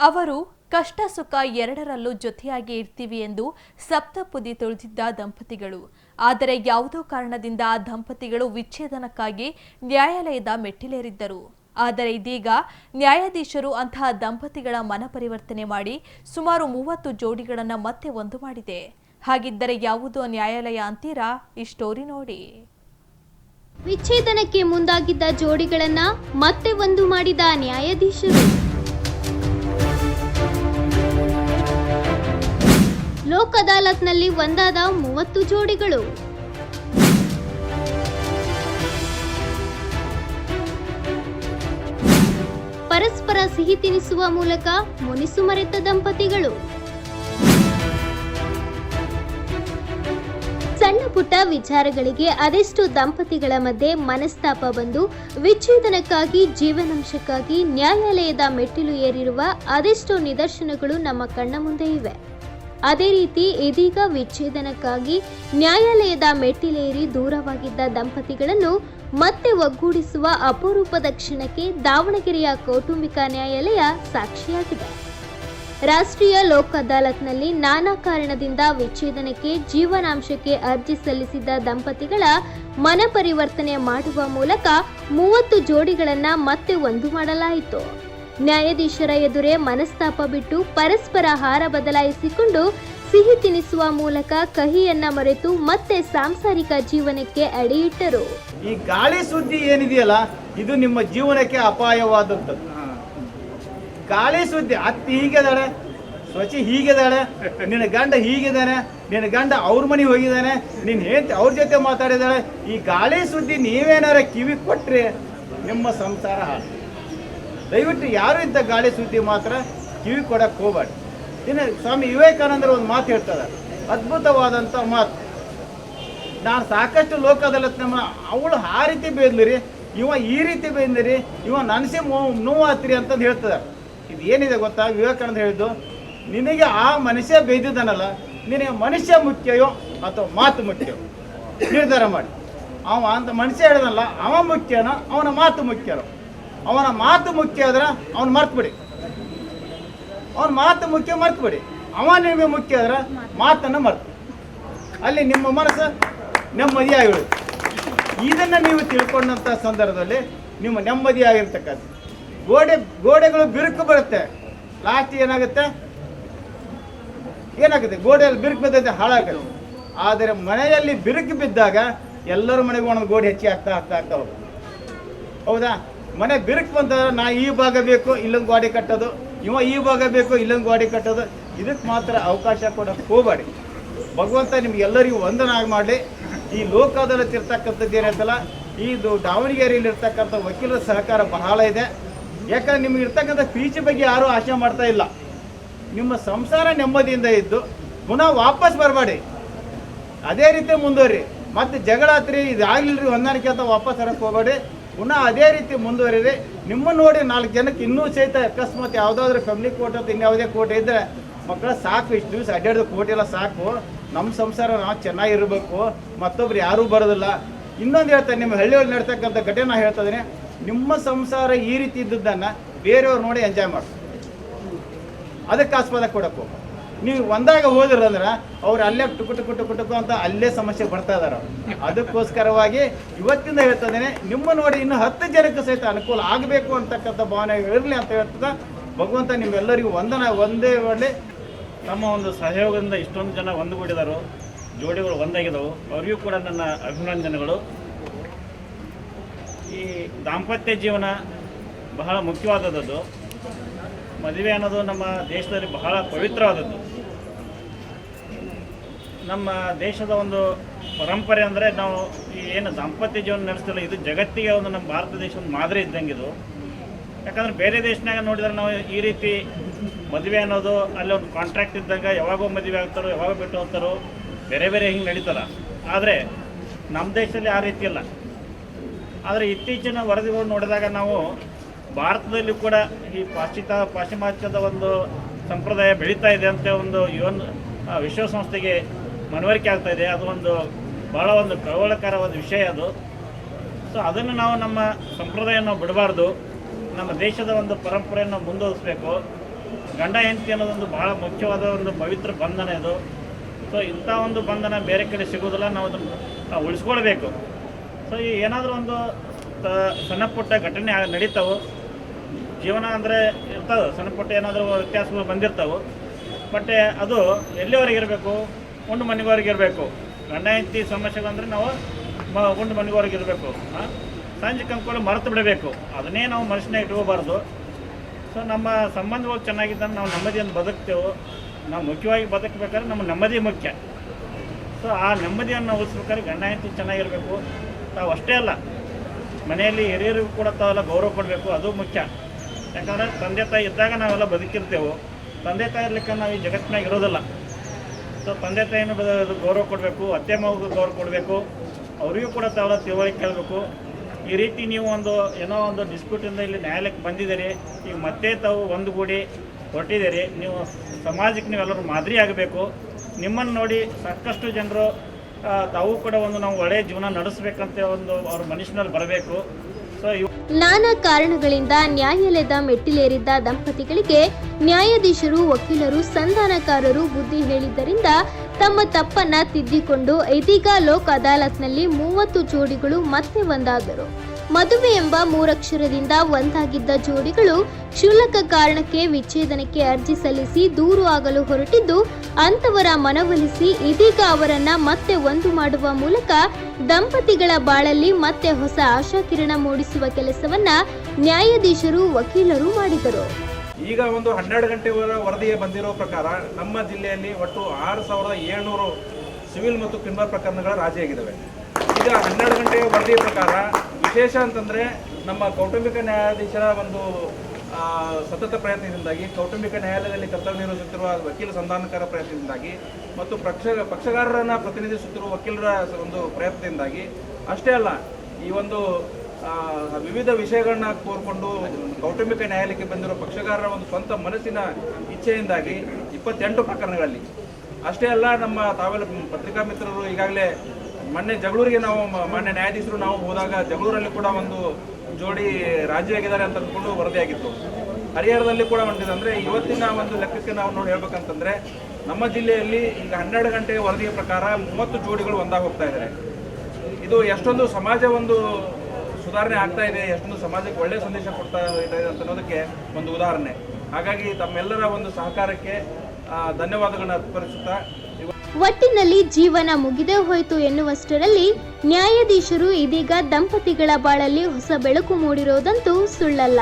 ಅವರು ಕಷ್ಟ ಸುಖ ಎರಡರಲ್ಲೂ ಜೊತೆಯಾಗಿ ಇರ್ತೀವಿ ಎಂದು ಸಪ್ತಪುದಿ ತುಳಿದಿದ್ದ ದಂಪತಿಗಳು. ಆದರೆ ಯಾವುದೋ ಕಾರಣದಿಂದ ಆ ದಂಪತಿಗಳು ವಿಚ್ಛೇದನಕ್ಕಾಗಿ ನ್ಯಾಯಾಲಯದ ಮೆಟ್ಟಿಲೇರಿದ್ದರು. ಆದರೆ ಇದೀಗ ನ್ಯಾಯಾಧೀಶರು ಅಂತಹ ದಂಪತಿಗಳ ಮನ ಪರಿವರ್ತನೆ ಮಾಡಿ ಸುಮಾರು ಮೂವತ್ತು ಜೋಡಿಗಳನ್ನು ಮತ್ತೆ ಒಂದು ಮಾಡಿದೆ. ಹಾಗಿದ್ದರೆ ಯಾವುದೋ ನ್ಯಾಯಾಲಯ ಅಂತೀರಾ? ಈ ಸ್ಟೋರಿ ನೋಡಿ. ವಿಚ್ಛೇದನಕ್ಕೆ ಮುಂದಾಗಿದ್ದ ಜೋಡಿಗಳನ್ನ ಮತ್ತೆ ಒಂದು ಮಾಡಿದ ನ್ಯಾಯಾಧೀಶರು. ಲೋಕ್ ಅದಾಲತ್ನಲ್ಲಿ ಒಂದಾದ ಮೂವತ್ತು ಜೋಡಿಗಳು. ಪರಸ್ಪರ ಸಿಹಿ ತಿನಿಸುವ ಮೂಲಕ ಮುನಿಸು ಮರೆತ ದಂಪತಿಗಳು. ಸಣ್ಣ ಪುಟ್ಟ ವಿಚಾರಗಳಿಗೆ ಅದೆಷ್ಟು ದಂಪತಿಗಳ ಮಧ್ಯೆ ಮನಸ್ತಾಪ ಬಂದು ವಿಚ್ಛೇದನಕ್ಕಾಗಿ, ಜೀವನಾಂಶಕ್ಕಾಗಿ ನ್ಯಾಯಾಲಯದ ಮೆಟ್ಟಿಲು ಏರಿರುವ ಅದೆಷ್ಟು ನಿದರ್ಶನಗಳು ನಮ್ಮ ಕಣ್ಣ ಮುಂದೆ ಇವೆ. ಅದೇ ರೀತಿ ಇದೀಗ ವಿಚ್ಛೇದನಕ್ಕಾಗಿ ನ್ಯಾಯಾಲಯದ ಮೆಟ್ಟಿಲೇರಿ ದೂರವಾಗಿದ್ದ ದಂಪತಿಗಳನ್ನು ಮತ್ತೆ ಒಗ್ಗೂಡಿಸುವ ಅಪರೂಪದ ಕ್ಷಣಕ್ಕೆ ದಾವಣಗೆರೆಯ ಕೌಟುಂಬಿಕ ನ್ಯಾಯಾಲಯ ಸಾಕ್ಷಿಯಾಗಿದೆ. ರಾಷ್ಟ್ರೀಯ ಲೋಕ ಅದಾಲತ್ನಲ್ಲಿ ನಾನಾ ಕಾರಣದಿಂದ ವಿಚ್ಛೇದನಕ್ಕೆ ಜೀವನಾಂಶಕ್ಕೆ ಅರ್ಜಿ ಸಲ್ಲಿಸಿದ್ದ ದಂಪತಿಗಳ ಮನ ಪರಿವರ್ತನೆ ಮಾಡುವ ಮೂಲಕ ಮೂವತ್ತು ಜೋಡಿಗಳನ್ನು ಮತ್ತೆ ಒಂದು ಮಾಡಲಾಯಿತು. ನ್ಯಾಯಾಧೀಶರ ಎದುರೇ ಮನಸ್ತಾಪ ಬಿಟ್ಟು ಪರಸ್ಪರ ಹಾರ ಬದಲಾಯಿಸಿಕೊಂಡು ಸಿಹಿ ತಿನಿಸುವ ಮೂಲಕ ಕಹಿಯನ್ನ ಮರೆತು ಮತ್ತೆ ಸಾಂಸಾರಿಕ ಜೀವನಕ್ಕೆ ಅಡಿಯಿಟ್ಟರು. ಈ ಗಾಳಿ ಸುದ್ದಿ ಏನಿದೆಯಲ್ಲ, ಇದು ನಿಮ್ಮ ಜೀವನಕ್ಕೆ ಅಪಾಯವಾದದ್ದು. ಗಾಳಿ ಸುದ್ದಿ, ಅತ್ತಿ ಹೀಗಿದಾಳೆ ಸ್ವಚಿ ಹೀಗಿದಾಳೆ ನಿನ್ನ ಗಂಡ ಹೀಗಿದ್ದಾನೆ, ನಿನ್ನ ಗಂಡ ಅವ್ರ ಮನೆಗೆ ಹೋಗಿದ್ದಾನೆ ನೀನ್ ಹೇಳ್ತಿ ಅವ್ರ ಜೊತೆ ಮಾತಾಡಿದಾಳೆ ಈ ಗಾಳಿ ಸುದ್ದಿ ನೀವೇನಾರ ಕಿವಿ ಕೊಟ್ರೆ ನಿಮ್ಮ ಸಂಸಾರ ಹಾಳು ದಯವಿಟ್ಟು ಯಾರು ಇಂಥ ಗಾಳಿ ಸುದ್ದಿ ಮಾತ್ರ ಕಿವಿ ಕೊಡಕ್ಕೆ ಹೋಗಬೇಡಿ. ಇನ್ನು ಸ್ವಾಮಿ ವಿವೇಕಾನಂದರು ಒಂದು ಮಾತು ಹೇಳ್ತಾರೆ. ಅದ್ಭುತವಾದಂಥ ಮಾತು. ನಾನು ಸಾಕಷ್ಟು ಲೋಕದಲ್ಲಿ ನಮ್ಮ ಅವಳು ಆ ರೀತಿ ಬೇದ್ಲಿ ಇವ ಈ ರೀತಿ ಬೇಂದಿರಿ ಇವ ನನಸಿ ನೋವಾತ್ರಿ ಅಂತಂದು ಹೇಳ್ತಿದ್ದಾರೆ ಇದು ಏನಿದೆ ಗೊತ್ತಾ? ವಿವೇಕಾನಂದ ಹೇಳಿದ್ದು, ನಿನಗೆ ಆ ಮನುಷ್ಯ ಬೇಯ್ದಿದ್ದಾನಲ್ಲ ನಿನಗೆ ಮನುಷ್ಯ ಮುಖ್ಯವೋ ಅಥವಾ ಮಾತು ಮುಖ್ಯವೋ ನಿರ್ಧಾರ ಮಾಡಿ. ಅವ ಅಂತ ಮನುಷ್ಯ ಹೇಳಿದನಲ್ಲ, ಅವ ಮುಖ್ಯನೋ, ಅವನ ಮಾತು ಮುಖ್ಯನೋ? ಅವನ ಮಾತು ಮುಖ್ಯ ಆದ್ರೆ ಅವನು ಮರ್ತ್ಬಿಡಿ. ಅವನ ಮಾತು ಮುಖ್ಯ ಮರ್ತ್ಬಿಡಿ. ಅವ ನಿಮಗೆ ಮುಖ್ಯ ಆದ್ರೆ ಮಾತನ್ನು ಮರ್ತು. ಅಲ್ಲಿ ನಿಮ್ಮ ಮನಸ್ಸು ನೆಮ್ಮದಿಯಾಗಿರುತ್ತೆ ಇದನ್ನು ನೀವು ತಿಳ್ಕೊಂಡಂಥ ಸಂದರ್ಭದಲ್ಲಿ ನಿಮ್ಮ ನೆಮ್ಮದಿಯಾಗಿರ್ತಕ್ಕಂಥ ಗೋಡೆ, ಗೋಡೆಗಳು ಬಿರುಕು ಬರುತ್ತೆ. ಲಾಸ್ಟ್ ಏನಾಗುತ್ತೆ? ಏನಾಗುತ್ತೆ? ಗೋಡೆಯಲ್ಲಿ ಬಿರುಕು ಬಿದ್ದೈತೆ ಹಾಳಾಗುತ್ತೆ ಆದರೆ ಮನೆಯಲ್ಲಿ ಬಿರುಕು ಬಿದ್ದಾಗ ಎಲ್ಲರ ಮನೆಗೂ ಒಂದೊಂದು ಗೋಡೆ ಹೆಚ್ಚಿ ಆಗ್ತಾ ಆಗ್ತಾ ಆಗ್ತಾ ಹೋಗುತ್ತೆ. ಹೌದಾ? ಮನೆ ಬಿರುಕು ಬಂತಂದ್ರೆ ನಾ ಈ ಭಾಗ ಬೇಕು, ಇಲ್ಲೊಂದು ಗಾಡಿ ಕಟ್ಟೋದು. ಇವ ಈ ಭಾಗ ಬೇಕು, ಇಲ್ಲೊಂದು ಗಾಡಿ ಕಟ್ಟೋದು. ಇದಕ್ಕೆ ಮಾತ್ರ ಅವಕಾಶ ಕೊಡೋಕೆ ಹೋಗಬೇಡಿ. ಭಗವಂತ ನಿಮ್ಗೆ ಎಲ್ಲರಿಗೂ ವಂದನಾಗಿ ಮಾಡಲಿ ಈ ಲೋಕದಲ್ಲಿ ತಿರ್ತಕ್ಕಂಥದ್ದು ಏನೈತಲ್ಲ, ಇದು ದಾವಣಗೆರೆಯಲ್ಲಿ ಇರ್ತಕ್ಕಂಥ ವಕೀಲರ ಸಹಕಾರ ಬಹಳ ಇದೆ. ಯಾಕಂದ್ರೆ ನಿಮ್ಗೆ ಇರ್ತಕ್ಕಂಥ ಪೀಚಿ ಬಗ್ಗೆ ಯಾರೂ ಆಶೆ ಮಾಡ್ತಾ ಇಲ್ಲ. ನಿಮ್ಮ ಸಂಸಾರ ನೆಮ್ಮದಿಯಿಂದ ಇದ್ದು, ಪುನಃ ವಾಪಸ್ ಬರಬೇಡಿ. ಅದೇ ರೀತಿ ಮುಂದುವರಿ. ಮತ್ತೆ ಜಗಳ ಆತ್ರಿ ರೀ ಹೊಂದಾಣಿಕೆ ಅಂತ ವಾಪಸ್ ಹರಕ್ಕೆ ಹೋಗಬೇಡಿ. ಪುನಃ ಅದೇ ರೀತಿ ಮುಂದುವರಿದೆ. ನಿಮ್ಮ ನೋಡಿ ನಾಲ್ಕು ಜನಕ್ಕೆ ಇನ್ನೂ ಸಹಿತ ಅಕಸ್ಮಾತ್ ಯಾವುದಾದ್ರೂ ಫ್ಯಾಮಿಲಿ ಕೋರ್ಟ್ ಅಂತ ಇನ್ಯಾವುದೇ ಕೋರ್ಟ್ ಇದ್ದರೆ ಮಕ್ಕಳ ಸಾಕು, ಇಷ್ಟು ದಿವಸ ಅಡ್ಡಾಡಿದ ಕೋರ್ಟ್ ಎಲ್ಲ ಸಾಕು. ನಮ್ಮ ಸಂಸಾರ ನಾವು ಚೆನ್ನಾಗಿರಬೇಕು. ಮತ್ತೊಬ್ರು ಯಾರೂ ಬರೋದಿಲ್ಲ. ಇನ್ನೊಂದು ಹೇಳ್ತಾರೆ ನಿಮ್ಮ ಹಳ್ಳಿಯಲ್ಲಿ ನಡ್ತಕ್ಕಂಥ ಘಟನೆ ನಾ ಹೇಳ್ತಾ ಇದ್ದೀನಿ. ನಿಮ್ಮ ಸಂಸಾರ ಈ ರೀತಿ ಇದ್ದದ್ದನ್ನು ಬೇರೆಯವ್ರು ನೋಡಿ ಎಂಜಾಯ್ ಮಾಡಿ ಅದಕ್ಕೆ ಆಸ್ಪದ ಕೊಡಕ್ಕೆ ಹೋಗು. ನೀವು ಒಂದಾಗ ಹೋದ್ರಂದ್ರೆ ಅವ್ರು ಅಲ್ಲೇ ಟುಕು ಟುಕು ಟುಕು ಟುಕು ಅಂತ ಅಲ್ಲೇ ಸಮಸ್ಯೆ ಬರ್ತಾ ಇದಾರೆ ಅದಕ್ಕೋಸ್ಕರವಾಗಿ ಇವತ್ತಿಂದ ಹೇಳ್ತಿದ್ದೇನೆ ನಿಮ್ಮ ನೋಡಿ ಇನ್ನು ಹತ್ತು ಜನಕ್ಕೆ ಸಹಿತ ಅನುಕೂಲ ಆಗಬೇಕು ಅಂತಕ್ಕಂಥ ಭಾವನೆ ಇರಲಿ ಅಂತ ಹೇಳ್ತದ. ಭಗವಂತ ನಿಮ್ಮೆಲ್ಲರಿಗೂ ಒಂದನ ಒಂದೇ ಒಳ್ಳೆ. ನಮ್ಮ ಒಂದು ಸಹಯೋಗದಿಂದ ಇಷ್ಟೊಂದು ಜನ ಒಂದುಗೂಡಿದರು, ಜೋಡಿಗಳು ಒಂದಾಗಿದ್ದವು. ಅವರಿಗೂ ಕೂಡ ನನ್ನ ಅಭಿನಂದನೆಗಳು. ಈ ದಾಂಪತ್ಯ ಜೀವನ ಬಹಳ ಮುಖ್ಯವಾದದ್ದು. ಮದುವೆ ಅನ್ನೋದು ನಮ್ಮ ದೇಶದಲ್ಲಿ ಬಹಳ ಪವಿತ್ರವಾದದ್ದು. ನಮ್ಮ ದೇಶದ ಒಂದು ಪರಂಪರೆ ಅಂದರೆ ನಾವು ಏನು ದಾಂಪತ್ಯ ಜೀವನ ನಡೆಸ್ತಿಲ್ಲ, ಇದು ಜಗತ್ತಿಗೆ ಒಂದು ನಮ್ಮ ಭಾರತ ದೇಶ ಒಂದು ಮಾದರಿ ಇದ್ದಂಗೆ ಇದು. ಯಾಕಂದ್ರೆ ಬೇರೆ ದೇಶನಾಗ ನೋಡಿದ್ರೆ ನಾವು ಈ ರೀತಿ ಮದುವೆ ಅನ್ನೋದು ಅಲ್ಲಿ ಒಂದು ಕಾಂಟ್ರಾಕ್ಟ್ ಇದ್ದಾಗ ಯಾವಾಗೋ ಮದುವೆ ಆಗ್ತಾರೋ, ಯಾವಾಗ ಬಿಟ್ಟು ಹೋಗ್ತಾರೋ, ಬೇರೆ ಬೇರೆ ಹಿಂಗೆ ನಡೀತಲ್ಲ. ಆದರೆ ನಮ್ಮ ದೇಶದಲ್ಲಿ ಆ ರೀತಿ ಇಲ್ಲ. ಆದರೆ ಇತ್ತೀಚಿನ ವರದಿಗಳು ನೋಡಿದಾಗ ನಾವು ಭಾರತದಲ್ಲಿ ಕೂಡ ಈ ಪಾಶ್ಚಿತ ಪಾಶ್ಚಿಮಾತ್ಯದ ಒಂದು ಸಂಪ್ರದಾಯ ಬೆಳೀತಾ ಇದೆ ಅಂತ ಒಂದು ಯುವನ್ ವಿಶ್ವಸಂಸ್ಥೆಗೆ ಮನವರಿಕೆ ಆಗ್ತಾ ಇದೆ. ಅದು ಒಂದು ಬಹಳ ಒಂದು ಕಳವಳಕರವಾದ ವಿಷಯ ಅದು. ಸೊ ಅದನ್ನು ನಾವು ನಮ್ಮ ಸಂಪ್ರದಾಯವನ್ನು ಬಿಡಬಾರ್ದು. ನಮ್ಮ ದೇಶದ ಒಂದು ಪರಂಪರೆಯನ್ನು ಮುಂದುವರಿಸಬೇಕು. ಗಂಡ ಹೆಂಡತಿ ಅನ್ನೋದೊಂದು ಬಹಳ ಮುಖ್ಯವಾದ ಒಂದು ಪವಿತ್ರ ಬಂಧನ ಇದು ಸೊ ಇಂಥ ಒಂದು ಬಂಧನ ಬೇರೆ ಕಡೆ ಸಿಗೋದಿಲ್ಲ ನಾವು ಅದನ್ನು ಉಳಿಸ್ಕೊಳ್ಬೇಕು. ಸೊ ಈ ಏನಾದರೂ ಒಂದು ಸಣ್ಣ ಪುಟ್ಟ ಘಟನೆ ನಡೀತಾವೆ. ಜೀವನ ಅಂದರೆ ಇರ್ತವೆ ಸಣ್ಣ ಪುಟ್ಟ ಏನಾದರೂ ವ್ಯತ್ಯಾಸಗಳು ಬಂದಿರ್ತವೆ. ಬಟ್ ಅದು ಎಲ್ಲಿವರೆಗೆ ಇರಬೇಕು? ಉಂಡು ಮನೆಗೋರಿಗೆ ಇರಬೇಕು. ಗಂಡ, ಹೆಂಡತಿ ಸಮಸ್ಯೆ ಬಂದರೆ ನಾವು ಮ, ಉಂಡು ಮನೆವರೆಗೆ ಇರಬೇಕು. ಸಂಜೆ ಕಂದ್ಕೊಂಡು ಮರೆತು ಬಿಡಬೇಕು. ಅದನ್ನೇ ನಾವು ಮನುಷ್ಯನ ಇಟ್ಕೋಬಾರ್ದು. ಸೊ ನಮ್ಮ ಸಂಬಂಧಗಳು ಚೆನ್ನಾಗಿದ್ದಂಗೆ ನಾವು ನೆಮ್ಮದಿಯನ್ನು ಬದುಕ್ತೇವೆ. ನಾವು ಮುಖ್ಯವಾಗಿ ಬದುಕಬೇಕಾದ್ರೆ ನಮ್ಮ ನೆಮ್ಮದಿ ಮುಖ್ಯ. ಸೊ ಆ ನೆಮ್ಮದಿಯನ್ನು ಉಳಿಸ್ಬೇಕಾದ್ರೆ ಗಂಡ, ಹೆಂಡತಿ ಚೆನ್ನಾಗಿರಬೇಕು. ತಾವು ಅಷ್ಟೇ ಅಲ್ಲ. ಮನೆಯಲ್ಲಿ ಹಿರಿಯರಿಗೂ ಕೂಡ ತಾವೆಲ್ಲ ಗೌರವ ಕೊಡಬೇಕು. ಅದು ಮುಖ್ಯ. ಯಾಕಂದರೆ ತಂದೆ ತಾಯಿ ಇದ್ದಾಗ ನಾವೆಲ್ಲ ಬದುಕಿರ್ತೇವೆ. ತಂದೆ ತಾಯಿ ಇರ್ಲಿಕ್ಕೆ ನಾವು ಈ ಜಗತ್ತಿನಾಗ ಇರೋದಿಲ್ಲ. ಸೊ ತಂದೆ ತಾಯಿನೂ ಗೌರವ ಕೊಡಬೇಕು, ಅತ್ತೆ ಮಗು ಗೌರವ ಕೊಡಬೇಕು, ಅವರಿಗೂ ಕೂಡ ತಾವೆಲ್ಲ ತಿಳುವಳಿಕೆ ಕೇಳಬೇಕು. ಈ ರೀತಿ ನೀವು ಒಂದು ಏನೋ ಒಂದು ಡಿಸ್ಪ್ಯೂಟಿಂದ ಇಲ್ಲಿ ನ್ಯಾಯಾಲಯಕ್ಕೆ ಬಂದಿದ್ದೀರಿ, ಈಗ ಮತ್ತೆ ತಾವು ಒಂದುಗೂಡಿ ಹೊರಟಿದ್ದೀರಿ, ನೀವು ಸಮಾಜಕ್ಕೆ ನೀವೆಲ್ಲರೂ ಮಾದರಿ ಆಗಬೇಕು. ನಿಮ್ಮನ್ನು ನೋಡಿ ಸಾಕಷ್ಟು ಜನರು ತಾವು ಕೂಡ ಒಂದು ನಾವು ಒಳ್ಳೆಯ ಜೀವನ ನಡೆಸಬೇಕಂತ ಒಂದು ಅವ್ರ ಮನುಷ್ಯನಲ್ಲಿ ಬರಬೇಕು. ನಾನಾ ಕಾರಣಗಳಿಂದ ನ್ಯಾಯಾಲಯದ ಮೆಟ್ಟಿಲೇರಿದ್ದ ದಂಪತಿಗಳಿಗೆ ನ್ಯಾಯಾಧೀಶರು, ವಕೀಲರು, ಸಂಧಾನಕಾರರು ಬುದ್ಧಿ ಹೇಳಿದ್ದರಿಂದ ತಮ್ಮ ತಪ್ಪನ್ನ ತಿದ್ದಿಕೊಂಡು ಇದೀಗ ಲೋಕ್ ಅದಾಲತ್ನಲ್ಲಿ ಮೂವತ್ತು ಜೋಡಿಗಳು ಮತ್ತೆ ಒಂದಾದರು. ಮದುವೆ ಎಂಬ ಮೂರಕ್ಷರದಿಂದ ಒಂದಾಗಿದ್ದ ಜೋಡಿಗಳು ಕ್ಷುಲ್ಲಕ ಕಾರಣಕ್ಕೆ ವಿಚ್ಛೇದನಕ್ಕೆ ಅರ್ಜಿ ಸಲ್ಲಿಸಿ ದೂರು ಆಗಲು ಹೊರಟಿದ್ದು ಅಂತವರ ಮನವೊಲಿಸಿ ಇದೀಗ ಅವರನ್ನ ಮತ್ತೆ ಒಂದು ಮಾಡುವ ಮೂಲಕ ದಂಪತಿಗಳ ಬಾಳಲ್ಲಿ ಮತ್ತೆ ಹೊಸ ಆಶಾಕಿರಣ ಮೂಡಿಸುವ ಕೆಲಸವನ್ನ ನ್ಯಾಯಾಧೀಶರು, ವಕೀಲರು ಮಾಡಿದರು. ಈಗ ಒಂದು ಹನ್ನೆರಡು ಗಂಟೆ ವರದಿಗೆ ಬಂದಿರೋ ಪ್ರಕಾರ ನಮ್ಮ ಜಿಲ್ಲೆಯಲ್ಲಿ ಒಟ್ಟು ಆರು ಸಾವಿರದ ಏಳ್ನೂರು ಸಿವಿಲ್ ಮತ್ತು ಕ್ರಿಮಿನಲ್ ಪ್ರಕರಣಗಳ ರಾಜಿಯಾಗಿದ್ದಾವೆ ಈಗ ಹನ್ನೆರಡು ಗಂಟೆ ವರದಿಯ ಪ್ರಕಾರ ವಿಶೇಷ ಅಂತಂದರೆ ನಮ್ಮ ಕೌಟುಂಬಿಕ ನ್ಯಾಯಾಧೀಶರ ಒಂದು ಸತತ ಪ್ರಯತ್ನದಿಂದಾಗಿ ಕೌಟುಂಬಿಕ ನ್ಯಾಯಾಲಯದಲ್ಲಿ ಕರ್ತವ್ಯ ನಿರ್ವಹಿಸುತ್ತಿರುವ ವಕೀಲ ಸಂಧಾನಕಾರ ಪ್ರಯತ್ನದಿಂದಾಗಿ ಮತ್ತು ಪಕ್ಷ ಪಕ್ಷಗಾರರನ್ನ ಪ್ರತಿನಿಧಿಸುತ್ತಿರುವ ವಕೀಲರ ಒಂದು ಪ್ರಯತ್ನದಿಂದಾಗಿ ಅಷ್ಟೇ ಅಲ್ಲ, ಈ ಒಂದು ವಿವಿಧ ವಿಷಯಗಳನ್ನ ಕೋರ್ಕೊಂಡು ಕೌಟುಂಬಿಕ ನ್ಯಾಯಾಲಯಕ್ಕೆ ಬಂದಿರುವ ಪಕ್ಷಗಾರರ ಒಂದು ಸ್ವಂತ ಮನಸ್ಸಿನ ಇಚ್ಛೆಯಿಂದಾಗಿ ಇಪ್ಪತ್ತೆಂಟು ಪ್ರಕರಣಗಳಲ್ಲಿ. ಅಷ್ಟೇ ಅಲ್ಲ, ನಮ್ಮ ತಾವೆಲ್ಲ ಪತ್ರಿಕಾ ಮಿತ್ರರು ಈಗಾಗಲೇ ಮೊನ್ನೆ ಜಗಳೂರಿಗೆ ನಾವು ಮೊನ್ನೆ ನ್ಯಾಯಾಧೀಶರು ನಾವು ಹೋದಾಗ ಜಗಳೂರಲ್ಲಿ ಕೂಡ ಒಂದು ಜೋಡಿ ರಾಜಿಯಾಗಿದ್ದಾರೆ ಅಂತ ಅಂದ್ಕೊಂಡು ವರದಿಯಾಗಿತ್ತು. ಹರಿಹರದಲ್ಲಿ ಕೂಡ ಒಂದಿದೆ. ಅಂದರೆ ಇವತ್ತಿನ ಒಂದು ಲೆಕ್ಕಕ್ಕೆ ನಾವು ನೋಡಿ ಹೇಳ್ಬೇಕಂತಂದ್ರೆ ನಮ್ಮ ಜಿಲ್ಲೆಯಲ್ಲಿ ಈಗ ಹನ್ನೆರಡು ಗಂಟೆ ವರದಿಯ ಪ್ರಕಾರ ಮೂವತ್ತು ಜೋಡಿಗಳು ಒಂದಾಗಿ ಹೋಗ್ತಾ ಇದ್ದಾರೆ ಇದು ಎಷ್ಟೊಂದು ಸಮಾಜ ಒಂದು ಸುಧಾರಣೆ ಆಗ್ತಾ ಇದೆ, ಎಷ್ಟೊಂದು ಸಮಾಜಕ್ಕೆ ಒಳ್ಳೆಯ ಸಂದೇಶ ಕೊಡ್ತಾ ಇದೆ ಅಂತ ಅನ್ನೋದಕ್ಕೆ ಒಂದು ಉದಾಹರಣೆ. ಹಾಗಾಗಿ ತಮ್ಮೆಲ್ಲರ ಒಂದು ಸಹಕಾರಕ್ಕೆ ಧನ್ಯವಾದಗಳನ್ನ ಅರ್ಪಿಸುತ್ತಾ ಒಟ್ಟಿನಲ್ಲಿ ಜೀವನ ಮುಗಿದೇ ಹೋಯಿತು ಎನ್ನುವಷ್ಟರಲ್ಲಿ ನ್ಯಾಯಾಧೀಶರು ಇದೀಗ ದಂಪತಿಗಳ ಬಾಳಲ್ಲಿ ಹೊಸ ಬೆಳಕು ಮೂಡಿರೋದಂತೂ ಸುಳ್ಳಲ್ಲ.